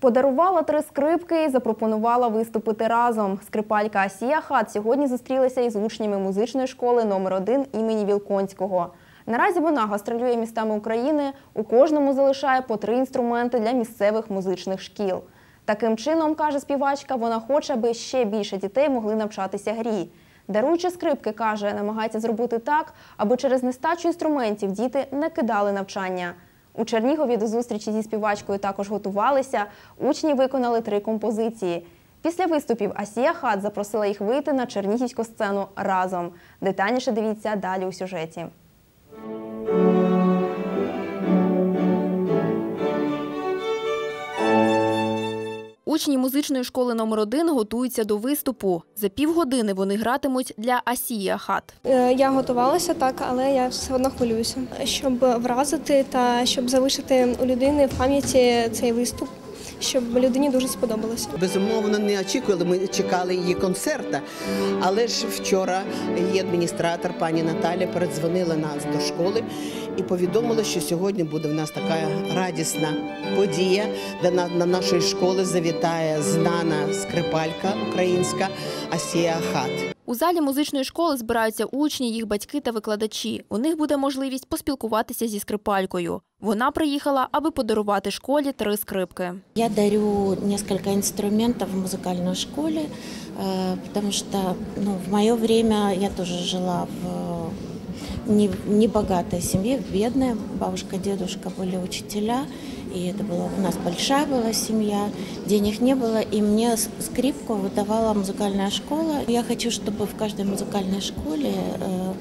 Подарувала три скрипки і запропонувала виступити разом. Скрипалька Асія Хат сьогодні зустрілася із учнями музичної школи номер 1 імені Вілконського. Наразі вона гастролює містами України. У кожному залишає по три інструменти для місцевих музичних шкіл. Таким чином, каже співачка, вона хоче, аби ще більше дітей могли навчатися грі. Даруючи скрипки, каже, намагається зробити так, аби через нестачу інструментів діти не кидали навчання. У Чернігові до зустрічі зі співачкою також готувалися. Учні виконали три композиції. Після виступів Асія Хат запросила їх вийти на чернігівську сцену разом. Детальніше дивіться далі у сюжеті. Учні музичної школи номер 1 готуються до виступу. За півгодини вони гратимуть для Асія Хат. Е, Я готувалася так, але я все одно хвилююся, щоб вразити та щоб залишити у людини в пам'яті цей виступ, щоб людині дуже сподобалося. Безумовно, не очікували. Ми чекали її концерта. Але ж вчора її адміністратор, пані Наталя, передзвонила нас до школи і повідомила, що сьогодні буде в нас така радісна подія, де на, на нашої школи завітає знана скрипалька українська Асія Хат. У залі музичної школи збираються учні, їх батьки та викладачі. У них буде можливість поспілкуватися зі скрипалькою. Вона приїхала, аби подарувати школі три скрипки. Я дарю несколько инструментов в музыкальной школе, э, потому что ну, в мое время я тоже жила в не- небогатой семье, бедная. Бабушка, дедушка были учителя, и это была у нас большая была семья, денег не было, и мне с- скрипку выдавала музыкальная школа. Я хочу, чтобы в каждой музыкальной школе э,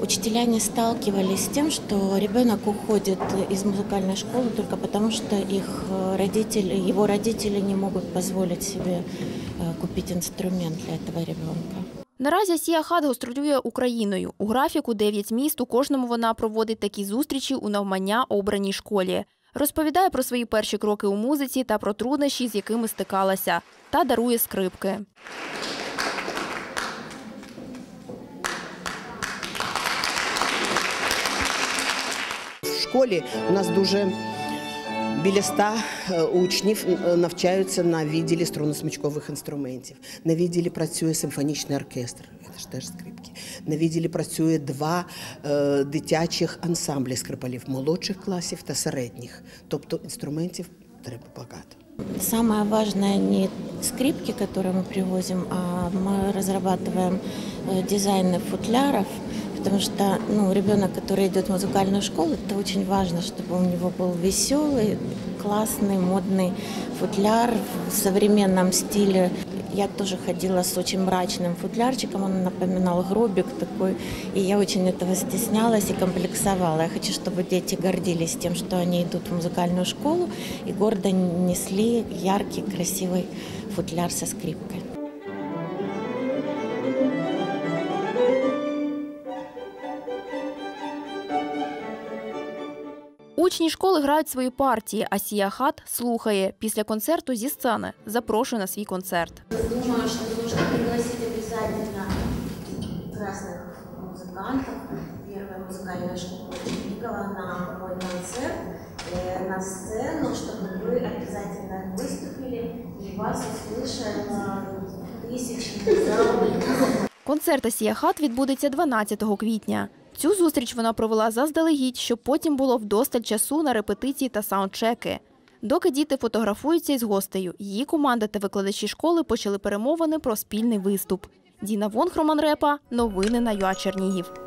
учителя не сталкивались с тем, что ребенок уходит из музыкальной школы только потому, что их э, родители, его родители не могут позволить себе э, купить инструмент для этого ребенка. Наразі Сія Хат гастролює Україною. У графіку 9 міст. У кожному вона проводить такі зустрічі у навмання обраній школі. Розповідає про свої перші кроки у музиці та про труднощі, з якими стикалася, та дарує скрипки. школі у нас дуже біля ста е, учнів е, навчаються на відділі струнно-смичкових інструментів. На відділі працює симфонічний оркестр. Це ж теж скрипки. На відділі працює два е, дитячих ансамблі скрипалів молодших класів та середніх. Тобто інструментів треба багато. Самое важное не скрипки, которые мы привозим, а мы разрабатываем э, дизайны футляров, потому что ну, ребенок, который идет в музыкальную школу, это очень важно, чтобы у него был веселый, классный, модный футляр в современном стиле. Я тоже ходила с очень мрачным футлярчиком, он напоминал гробик такой, и я очень этого стеснялась и комплексовала. Я хочу, чтобы дети гордились тем, что они идут в музыкальную школу и гордо несли яркий, красивый футляр со скрипкой. Учні школи грають свої партії, а Сія Хат слухає. Після концерту зі сцени запрошує на свій концерт. Думаю, что нужно пригласить обязательно красных музыкантов. Первая музыкальная школа Чернигова на мой концерт, э, на сцену, чтобы вы обязательно выступили и вас услышал э, тысячный зал. Концерт Асія Хат відбудеться 12 квітня. Цю зустріч вона провела заздалегідь, щоб потім було вдосталь часу на репетиції та саундчеки. Доки діти фотографуються із гостею, її команда та викладачі школи почали перемовини про спільний виступ. Діна Вонг, Роман Репа. Новини на ЮА Чернігів.